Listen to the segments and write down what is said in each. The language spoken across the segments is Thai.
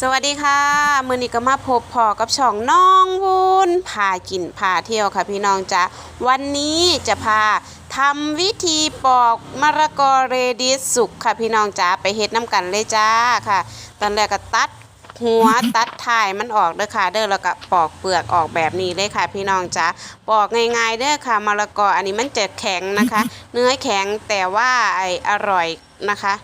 สวัสดีค่ะ มือนี้ก็มาพบพอกับช่องน้องวุ้นพากินพาเที่ยวค่ะพี่น้องจ๊ะวันนี้จะพาทำวิธีปอกมะละกอเรดิสสุกค่ะพี่น้องจ๊ะไปเฮ็ดน้ำกันเลยจ้าค่ะ ตอนแรกก็ตัดหัวตัดท้ายมันออกเด้อค่ะ เด้อแล้วก็ปอกเปลือกออกแบบนี้เลยค่ะ พี่น้องจ๊ะปอกง่ายๆเด้อค่ะมะละกออันนี้มันจะแข็งนะคะ เนื้อแข็งแต่ว่าไออร่อยนะคะ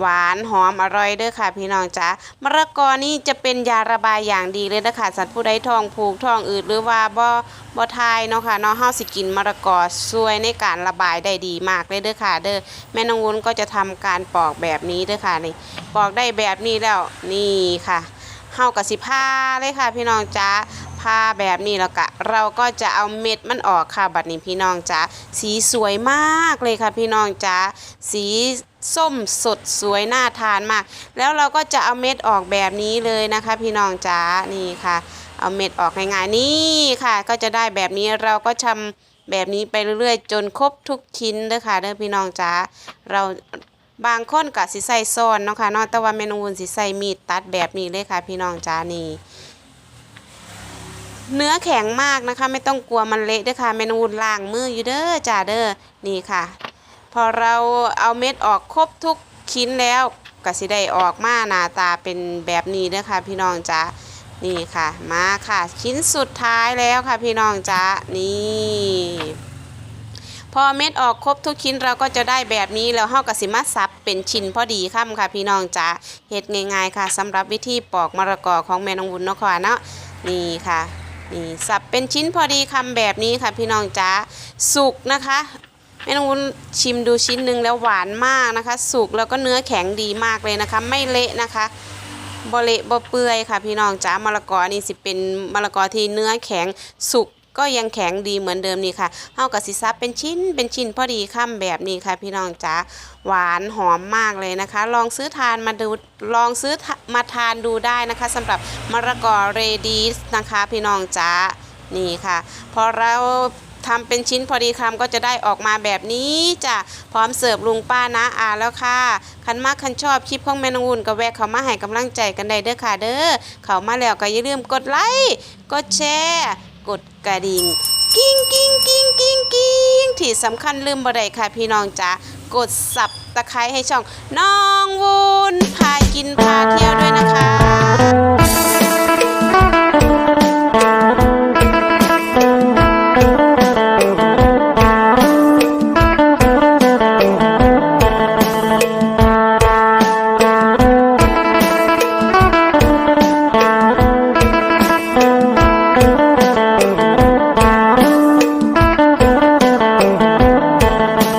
หวานหอมอร่อยเด้อค่ะ พี่น้องจ๋ามะละกอนี่จะเป็นยาระบายอย่างดีเลยนะคะสัตว์ผู้ใดท้องผูกท้องอืดหรือว่าบ่บ่ทายเนาะค่ะเนาะเฮาสิกินมะละกอช่วยในการระบายได้ดีมากเลยเด้อค่ะ เด้อแม่น้องวุ้นก็จะทำการปอกแบบนี้เด้อค่ะนี่ปอกได้แบบนี้แล้วนี่ค่ะเฮากับสิผ้าเลยค่ะ พี่น้องจ๋า ผ้าแบบนี้แล้วก็เราก็จะเอาเม็ดมันออกค่ะบัดนี้พี่น้องจ๋าสีสวยมากเลยค่ะพี่น้องจ๋าสีส้มสดสวยน่าทานมาก แล้วเราก็จะเอาเม็ดออกแบบนี้เลยนะคะ พี่น้องจ๋านี่ค่ะ เอาเม็ดออกง่ายๆนี่ค่ะ ก็จะได้แบบนี้เราก็ทำแบบนี้ไปเรื่อยๆ จนครบทุกชิ้นเด้อค่ะเด้อพี่น้องจ๋าเราบางคนก็สิใส่ซ้อนเนาะค่ะนาะแต่ว่าเมนูนสิใส่มีดตัดแบบนี้เลยค่ะ พี่น้องจ๋านี่ เนื้อแข็งมากนะคะ ไม่ต้องกลัวมันเละด้อค่ะเมนูนล้างมืออยู่เด้อจ้าเด้อนี่ค่ะ พอเราเอาเม็ดออกครบทุกชิ้นแล้วก็สิได้ออกมาหน้าตาเป็นแบบนี้เด้อค่ะพี่น้องจ้านี่ค่ะมาค่ะ ชิ้นสุดท้ายแล้วค่ะพี่น้องจ้านี่พอเม็ดออกครบทุกชิ้นเราก็จะได้แบบนี้แล้วเฮากสิมาสับเป็นชิ้นพอดีค่ำค่ะพี่น้องจ้าเฮ็ดง่ายๆค่ะสำหรับวิธีปอกมะละกอของแม่น้องวุ้นนะค่ะเนาะนี่ค่ะ นี่สับเป็นชิ้นพอดีคำแบบนี้ค่ะพี่น้องจ๋าสุกนะคะแม่น้องวุ้นชิมดูชิ้นหนึ่งแล้วหวานมากนะคะ สุกแล้วก็เนื้อแข็งดีมากเลยนะคะ ไม่เละนะคะบเละบเปื่อยค่ะพี่น้องจ๋ามะละกอนี่สิเป็นมะละกอที่เนื้อแข็งสุก ก็ยังแข็งดีเหมือนเดิมนี่ค่ะเฮากับสิซับเป็นชิ้นเป็นชิ้นพอดีค่ำแบบนี้ค่ะ พี่น้องจ้าหวานหอมมากเลยนะคะ ลองซื้อทานมาดูลองซื้อมาทานดูได้นะคะสำหรับมะละกอเรดิสนะคะ พี่น้องจ้านี่ค่ะพอเราทำเป็นชิ้นพอดีคำก็จะได้ออกมาแบบนี้จ้ะพร้อมเสิร์ฟลุงป้านะอาแล้วค่ะ คันมากคันชอบคลิปของแมนงุ่นก็แวะเขามาให้กำลังใจกันได้เด้อค่ะเด้อเขามาแล้วก็อย่าลืมกดไลค์กดแชร์ กดกระดิ่งกิ้งกิ้งกิ้งกิ้งกิ้งที่สำคัญลืมบ่ได้ค่ะพี่น้องจ๋ากดสับตะไคร้ให้ช่องน้องวุ้นพากินพาเที่ยวด้วยนะคะ